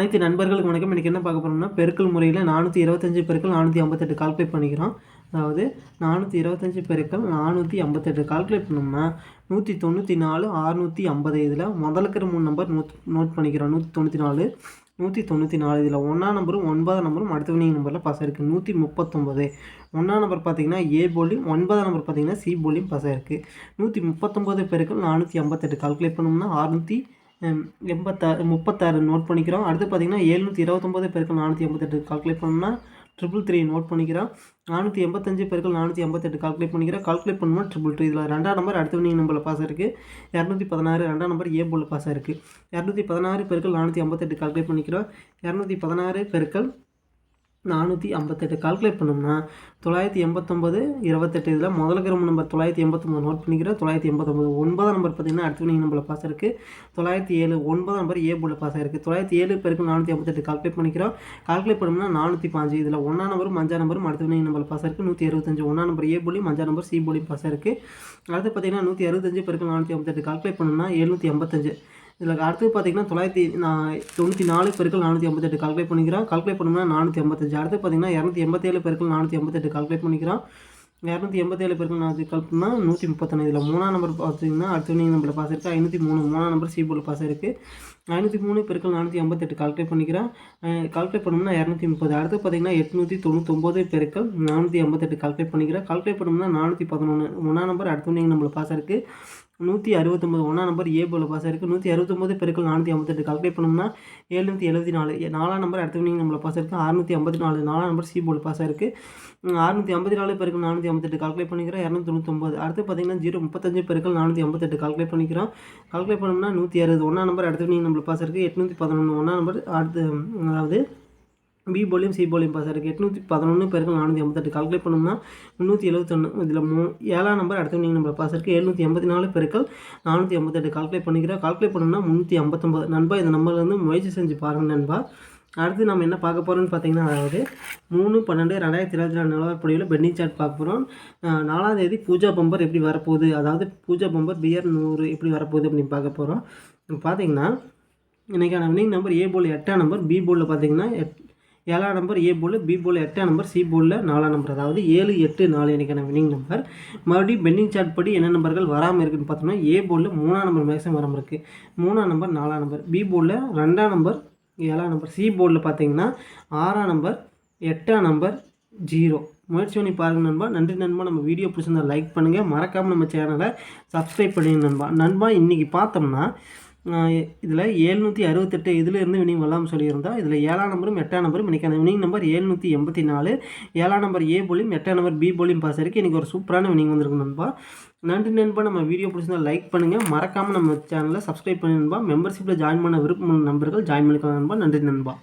அனைத்து நண்பர்களுக்கு வணக்கம். இன்றைக்கி என்ன பார்க்க போகிறோம்னா பெருக்கல் முறையில் நானூற்றி இருபத்தஞ்சி பெருக்கள் நானூற்றி ஐம்பத்தெட்டு கால்குலேட் பண்ணிக்கிறோம். அதாவது நானூற்றி இருபத்தஞ்சி பெருக்கள் நானூற்றி ஐம்பத்தெட்டு கால்குலேட் பண்ணோம்னா நூற்றி தொண்ணூற்றி நாலு அறுநூற்றி ஐம்பது இதில் முதலுக்கிற மூணு நம்பர் நோட் நோட் பண்ணிக்கிறோம். நூற்றி தொண்ணூற்றி நாலு நூற்றி தொண்ணூற்றி நாலு இதில் ஒன்றாம் நம்பரும் ஒன்பதாம் நம்பரும் அடுத்த வினிங் நம்பரில் பாஸ் இருக்குது நூற்றி முப்பத்தொம்பது ஒன்றாம் நம்பர் பார்த்தீங்கன்னா ஏ போலியும் ஒன்பதாம் நம்பர் பார்த்தீங்கன்னா சி போலியும் பாஸ் ஆயிருக்கு. நூற்றி முப்பத்தொம்பது பெருக்கள் நானூற்றி ஐம்பத்தெட்டு கால்குலேட் பண்ணோம்னா அறுநூற்றி எண்பத்தாறு முப்பத்தாறு நோட் பண்ணிக்கிறோம். அடுத்து பார்த்தீங்கன்னா எழுநூற்றி இருபத்தொம்போது பேருக்கு நானூற்றி எண்பத்தெட்டு கால்குலேட் பண்ணோம்னா ட்ரிபிள் த்ரீ நோட் பண்ணிக்கிறோம். நானூற்றி எண்பத்தஞ்சு பேருக்கு நானூற்றி எண்பத்தெட்டு கால்குலேட் பண்ணிக்கிறோம். கால்குலேட் பண்ணோம்னா ட்ரிபிள் த்ரீ இதில் ரெண்டாம் நம்பர் அடுத்த வினிங் நம்பரில் பாஸ் இருக்குது இரநூத்தி பதினாறு ரெண்டாம் நம்பர் ஏ போல் பாஸ் இருக்குது இரநூத்தி பதினாறு பெருக்கள் நானூற்றி ஐம்பத்தெட்டு கால்குலேட் பண்ணிக்கிறோம். இரநூத்தி பதினாறு பெருக்கள் நானூற்றி ஐம்பத்தெட்டு கால்குலேட் பண்ணோம்னா தொள்ளாயிரத்தி எண்பத்தொம்பது இருபத்தெட்டு இதில் முதல் கிரம நம்பர் தொள்ளாயிரத்தி எண்பத்தொம்பது நோட் பண்ணிக்கிறோம் தொள்ளாயிரத்தி எண்பத்தொம்பது ஒன்பதாம் நம்பர் பார்த்திங்கன்னா அடுத்து நீங்கள் நம்பரில் பாஸ் இருக்குது தொள்ளாயிரத்தி ஏழு ஒன்பதாம் நம்பர் ஏ போல பாஸ் இருக்குது தொள்ளாயிரத்தி ஏழு பேருக்கு நானூற்றி ஐம்பத்தெட்டு கால்குலேட் பண்ணிக்கிறோம். கால்குலேட் பண்ணோம்னா நானூற்றி பாஞ்சு இதில் ஒன்றாம் நம்பரும் அஞ்சாம் நம்பரும் அடுத்து நீங்கள் நம்பரில் பாஸ் இருக்குது நூற்றி அறுபத்தஞ்சு ஒன்றாம் நம்பர் ஏ போலியும் அஞ்சாம் நம்பர் சி போலியும் பாஸ் இருக்குது அடுத்து பார்த்தீங்கன்னா நூற்றி அறுபத்தஞ்சு பேருக்கு நானூற்றி ஐம்பத்தெட்டு கால்குலேட் பண்ணோம்னா எழுநூற்றி ஐம்பத்தஞ்சு. இதில் அடுத்து பார்த்தீங்கன்னா தொள்ளாயிரத்தி நான் தொண்ணூற்றி நாலு பெருக்கள் நானூற்றி ஐம்பத்தெட்டு கால்குலேட் பண்ணிக்கிறோம். கால்குலேட் பண்ணோம்னா நானூற்றி ஐம்பத்தஞ்சு. அடுத்து பார்த்தீங்கன்னா இரநூத்தி எண்பத்தேழு பெருக்கள் நானூற்றி ஐம்பத்தெட்டு கால்குலேட் பண்ணிக்கிறோம். இரநூத்தி எண்பத்தேழு பெருக்கள் நானூற்றி கால் நூற்றி முப்பத்தொன்று இதில் மூணாம் நம்பர் பார்த்தீங்கன்னா அடுத்த நம்பரில் பாஸ் இருக்குது ஐநூற்றி மூணு மூணாம் நம்பர் சி போர்டில் பாஸ் இருக்குது ஐநூற்றி மூணு பெருக்கள் நானூற்றி ஐம்பத்தெட்டு கால்குலேட் பண்ணிக்கிறேன் கால்குலேட் பண்ணோம்னா இரநூத்தி முப்பது. அடுத்து பார்த்தீங்கன்னா எட்நூற்றி தொண்ணூத்தொம்பது பெருக்கள் நானூற்றி ஐம்பத்தெட்டு கால்குலேட் பண்ணிக்கிறேன் கால்குலேட் பண்ணோம்னா நானூற்றி பதினொன்று மூணாம் நம்பர் அடுத்த நம்பரில் பாஸ் இருக்குது நூற்றி அறுபத்தொம்பது ஒன்றாம் நம்பர் ஏ போல பாஸ் இருக்குது நூற்றி அறுபத்தொம்பது பெருக்கள் நானூற்றி ஐம்பத்தெட்டு. கால்குலேட் பண்ணோம்னா ஏழுநூற்றி எழுபத்தி நாலு. நாலாம் நம்பர் அடுத்த வினிங் நம்மளை பாஸ் இருக்குது அறுநூற்றி ஐம்பத்தி நாலு. நாலாம் நம்பர் சி போல் பாஸ் இருக்குது அறுநூற்றி ஐம்பத்தி நாலு பெருக்கள் நானூற்றி ஐம்பத்தெட்டு. கால்குலேட் பண்ணிக்கிறோம் இரநூத்தி தொண்ணூத்தொம்பது அடுத்து பார்த்தீங்கன்னா ஜீரோ முப்பத்தஞ்சு பெருக்கள் நானூற்றி ஐம்பத்தெட்டு. கால்குலேட் பண்ணிக்கிறோம். கால்குலேட் பண்ணோம்னா நூற்றி அறுபது. ஒன்றாம் நம்பர் அடுத்த வினிங் நம்மளை பாஸ் இருக்குது எட்நூற்றி பதினொன்று ஒன்றாம் நம்பர் அடுத்து அதாவது பி போலியும் சி போலியும் பாஸ் இருக்குது எட்நூற்றி பதினொன்று பேருக்கு நானூற்றி ஐம்பத்தெட்டு கால்குலேட் பண்ணோம்னா முந்நூற்றி எழுபத்தொன்று இதில் மூ ஏழாம் நம்பர் அடுத்த நீங்கள் நம்பர் பாஸ் இருக்குது எழுநூற்றி எண்பத்தி நாலு பேருக்கள் நானூற்றி ஐம்பத்தெட்டு கால்குலேட் பண்ணிக்கிறோம். கால்குலேட் பண்ணோம்னா முந்நூற்றி ஐம்பத்தொம்பது நண்பா இந்த நம்பர்லேருந்து முயற்சி செஞ்சு பாருங்கள் நண்பா. அடுத்து நம்ம என்ன பார்க்க போகிறோம்னு பார்த்தீங்கன்னா அதாவது மூணு பன்னெண்டு ரெண்டாயிரத்தி இருபத்தி நாலு நிலவரப்படியில் பெண்டிங் சார்ட் பார்க்க போகிறோம் நாலாம் தேதி பூஜா பம்பர் எப்படி வரப்போகுது? அதாவது பூஜா பம்பர் பிஆர் நூறு எப்படி வரப்போகுது அப்படின்னு பார்க்க போகிறோம் பார்த்தீங்கன்னா இன்றைக்கான வினிங் நம்பர் ஏ போல் எட்டாம் நம்பர் பி போலில் பார்த்தீங்கன்னா எட் ஏழாம் நம்பர் ஏ போல் பி போல் எட்டாம் நம்பர் சி போலில் நாலாம் நம்பர் அதாவது ஏழு எட்டு நாலு எனக்கான வினிங் நம்பர் மறுபடியும் பெண்டிங் சார்ட் படி என்ன நம்பர்கள் வராமல் இருக்குன்னு பார்த்தோம்னா ஏ போலில் மூணாம் நம்பர் மேக்ஸிமம் வராமல் இருக்குது மூணாம் நம்பர் நாலாம் நம்பர் பி போலில் ரெண்டாம் நம்பர் ஏழாம் நம்பர் சி போர்டில் பார்த்தீங்கன்னா ஆறாம் நம்பர் எட்டாம் நம்பர் ஜீரோ முயற்சி பண்ணி பாருங்கள் நண்பா. நன்றி நண்பா. நம்ம வீடியோ பிடிச்சிருந்தா லைக் பண்ணுங்கள் மறக்காமல் நம்ம சேனலை சப்ஸ்கிரைப் பண்ணுங்க நண்பா. நண்பா இன்றைக்கி பார்த்தோம்னா இதில் ஏழ்நூற்றி அறுபத்தெட்டு இதிலிருந்து வினிங் வரலாம்னு சொல்லியிருந்தோம் இதில் ஏழாம் நம்பரும் எட்டாம் நம்பரும் இன்றைக்கி அந்த வினிங் நம்பர் ஏழ்நூற்றி எண்பத்தி நாலு. ஏழாம் நம்பர் ஏ போலியும் எட்டாம் நம்பர் பி போலியும் பாஸ் இருக்குது இன்றைக்கி ஒரு சூப்பரான வினிங் வந்திருக்கு நண்பா. நன்றி நண்பா. நம்ம வீடியோ பிடிச்சிருந்தா லைக் பண்ணுங்கள் மறக்காமல் நம்ம சேனலை சப்ஸ்கிரைப் பண்ணி நண்பா. மெம்பர்ஷிப்பில் ஜாயின் பண்ண விருப்பம் நண்பர்கள் ஜாயின் பண்ணிக்கலாம் நண்பா. நன்றி நண்பா.